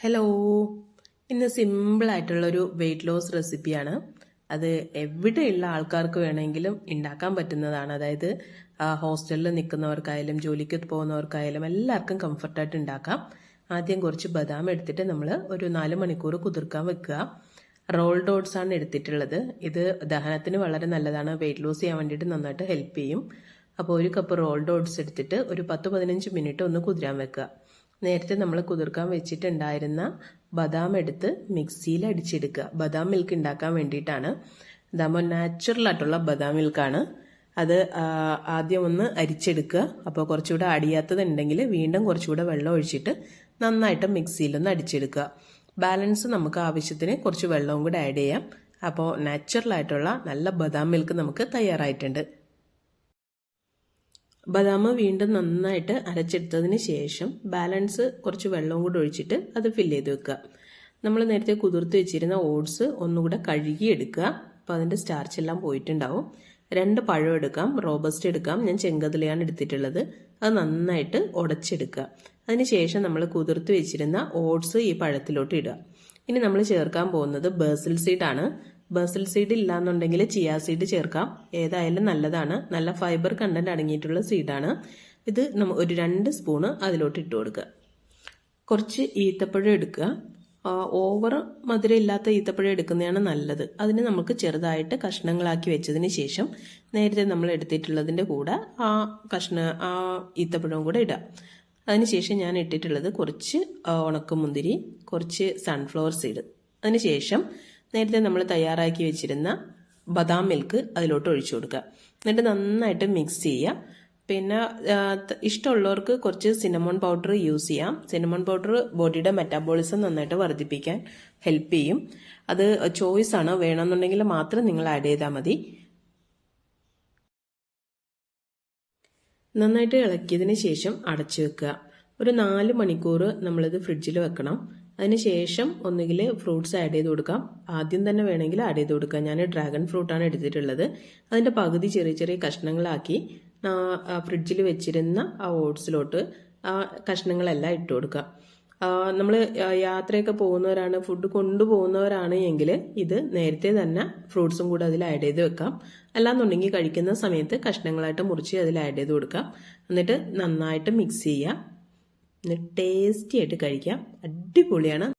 Hello ഇന്ന് സിമ്പിളായിട്ടുള്ളൊരു weight loss റെസിപ്പിയാണ് അത് എവിടെയുള്ള ആൾക്കാർക്ക് വേണമെങ്കിലും ഉണ്ടാക്കാൻ പറ്റുന്നതാണ്. അതായത് ഹോസ്റ്റലിൽ നിൽക്കുന്നവർക്കായാലും ജോലിക്ക് പോകുന്നവർക്കായാലും എല്ലാവർക്കും കംഫർട്ടായിട്ട് ഉണ്ടാക്കാം ആദ്യം കുറച്ച് ബദാം എടുത്തിട്ട് നമ്മൾ ഒരു നാല് മണിക്കൂർ കുതിർക്കാൻ വെക്കുക. റോൾഡ് ഓട്സ് ആണ് എടുത്തിട്ടുള്ളത്. ഇത് ദഹനത്തിന് വളരെ നല്ലതാണ്. വെയിറ്റ് ലോസ് ചെയ്യാൻ വേണ്ടിയിട്ട് നന്നായിട്ട് ഹെൽപ്പ് ചെയ്യും. അപ്പോൾ ഒരു കപ്പ് റോൾഡ് ഓട്സ് എടുത്തിട്ട് ഒരു പത്ത് പതിനഞ്ച് മിനിറ്റ് ഒന്ന് കുതിരാൻ വെക്കുക. നേരത്തെ നമ്മൾ കുതിർക്കാൻ വെച്ചിട്ടുണ്ടായിരുന്ന ബദാം എടുത്ത് മിക്സിയിൽ അടിച്ചെടുക്കുക. ബദാം മിൽക്ക് ഉണ്ടാക്കാൻ വേണ്ടിയിട്ടാണ്. ഇതാകുമ്പോൾ നാച്ചുറൽ ആയിട്ടുള്ള ബദാം മിൽക്കാണ് അത് ആദ്യം ഒന്ന് അരിച്ചെടുക്കുക. അപ്പോൾ കുറച്ചുകൂടെ അടിയാത്തതുണ്ടെങ്കിൽ വീണ്ടും കുറച്ചുകൂടെ വെള്ളം ഒഴിച്ചിട്ട് നന്നായിട്ട് മിക്സിയിൽ ഒന്ന് അടിച്ചെടുക്കുക. ബാലൻസ് നമുക്ക് ആവശ്യത്തിന് കുറച്ച് വെള്ളവും കൂടെ ആഡ് ചെയ്യാം. അപ്പോൾ നാച്ചുറൽ ആയിട്ടുള്ള നല്ല ബദാം മിൽക്ക് നമുക്ക് തയ്യാറായിട്ടുണ്ട്. ബദാം വീണ്ടും നന്നായിട്ട് അരച്ചെടുത്തതിന് ശേഷം ബാലൻസ് കുറച്ച് വെള്ളവും കൂടി ഒഴിച്ചിട്ട് അത് ഫില്ല് ചെയ്ത് വെക്കുക. നമ്മൾ നേരത്തെ കുതിർത്ത് വെച്ചിരുന്ന ഓട്സ് ഒന്നുകൂടെ കഴുകി എടുക്കുക അപ്പോൾ അതിന്റെ സ്റ്റാർച്ച് എല്ലാം പോയിട്ടുണ്ടാവും. രണ്ട് പഴം എടുക്കാം റോബസ്റ്റ് എടുക്കാം. ഞാൻ ചെങ്കതിലയാണ് എടുത്തിട്ടുള്ളത്. അത് നന്നായിട്ട് ഉടച്ചെടുക്കുക. അതിനുശേഷം നമ്മൾ കുതിർത്ത് വെച്ചിരുന്ന ഓട്സ് ഈ പഴത്തിലോട്ട് ഇടുക. ഇനി നമ്മൾ ചേർക്കാൻ പോകുന്നത് ബേസിൽ സീഡാണ് ബേസിൽ സീഡ് ഇല്ലാന്നുണ്ടെങ്കിൽ ചിയാ സീഡ് ചേർക്കാം. ഏതായാലും നല്ലതാണ്. നല്ല ഫൈബർ കണ്ടന്റ് അടങ്ങിയിട്ടുള്ള സീഡാണ് ഇത് നമ്മൾ ഒരു രണ്ട് സ്പൂണ് അതിലോട്ട് ഇട്ട് കൊടുക്കുക. കുറച്ച് ഈത്തപ്പഴം എടുക്കുക. ഓവർ മധുരം ഇല്ലാത്ത ഈത്തപ്പഴം എടുക്കുന്നതാണ് നല്ലത്. അതിന് നമുക്ക് ചെറുതായിട്ട് കഷ്ണങ്ങളാക്കി വെച്ചതിന് ശേഷം നേരത്തെ നമ്മൾ എടുത്തിട്ടുള്ളതിന്റെ കൂടെ ആ കഷ്ണ ആ ഈത്തപ്പഴവും കൂടെ ഇടാം അതിനുശേഷം ഞാൻ ഇട്ടിട്ടുള്ളത് കുറച്ച് ഉണക്കമുന്തിരി കുറച്ച് സൺഫ്ലവർ സീഡ് അതിനുശേഷം നേരത്തെ നമ്മൾ തയ്യാറാക്കി വെച്ചിരുന്ന ബദാം മിൽക്ക് അതിലോട്ട് ഒഴിച്ചു കൊടുക്കുക. എന്നിട്ട് നന്നായിട്ട് മിക്സ് ചെയ്യുക. പിന്നെ ഇഷ്ടമുള്ളവർക്ക് കുറച്ച് സിനമോൺ പൗഡർ യൂസ് ചെയ്യാം. സിനമോൺ പൗഡർ ബോഡിയുടെ മെറ്റാബോളിസം നന്നായിട്ട് വർദ്ധിപ്പിക്കാൻ ഹെൽപ്പ് ചെയ്യും. അത് ചോയ്സ് ആണ്. വേണമെന്നുണ്ടെങ്കിൽ മാത്രം നിങ്ങൾ ആഡ് ചെയ്താൽ മതി. നന്നായിട്ട് ഇളക്കിയതിന് ശേഷം അടച്ചു വെക്കുക. ഒരു നാല് മണിക്കൂർ നമ്മളിത് ഫ്രിഡ്ജിൽ വെക്കണം. അതിനുശേഷം ഒന്നുകിൽ ഫ്രൂട്ട്സ് ആഡ് ചെയ്ത് കൊടുക്കാം. ആദ്യം തന്നെ വേണമെങ്കിൽ ആഡ് ചെയ്ത് കൊടുക്കാം. ഞാൻ ഡ്രാഗൺ ഫ്രൂട്ടാണ് എടുത്തിട്ടുള്ളത്. അതിന്റെ പകുതി ചെറിയ ചെറിയ കഷ്ണങ്ങളാക്കി ഫ്രിഡ്ജിൽ വെച്ചിരുന്ന ആ ഓട്സിലോട്ട് ആ കഷ്ണങ്ങളെല്ലാം ഇട്ട് കൊടുക്കുക. നമ്മൾ യാത്രയൊക്കെ പോകുന്നവരാണ് ഫുഡ് കൊണ്ടുപോകുന്നവരാണ് എങ്കിൽ ഇത് നേരത്തെ തന്നെ ഫ്രൂട്ട്സും കൂടെ അതിൽ ആഡ് ചെയ്ത് വെക്കാം. അല്ലാന്നുണ്ടെങ്കിൽ കഴിക്കുന്ന സമയത്ത് കഷ്ണങ്ങളായിട്ട് മുറിച്ച് അതിൽ ആഡ് ചെയ്ത് കൊടുക്കാം. എന്നിട്ട് നന്നായിട്ട് മിക്സ് എന്നിട്ട് ടേസ്റ്റി ആയിട്ട് കഴിക്കാം. അടിപൊളിയാണ്.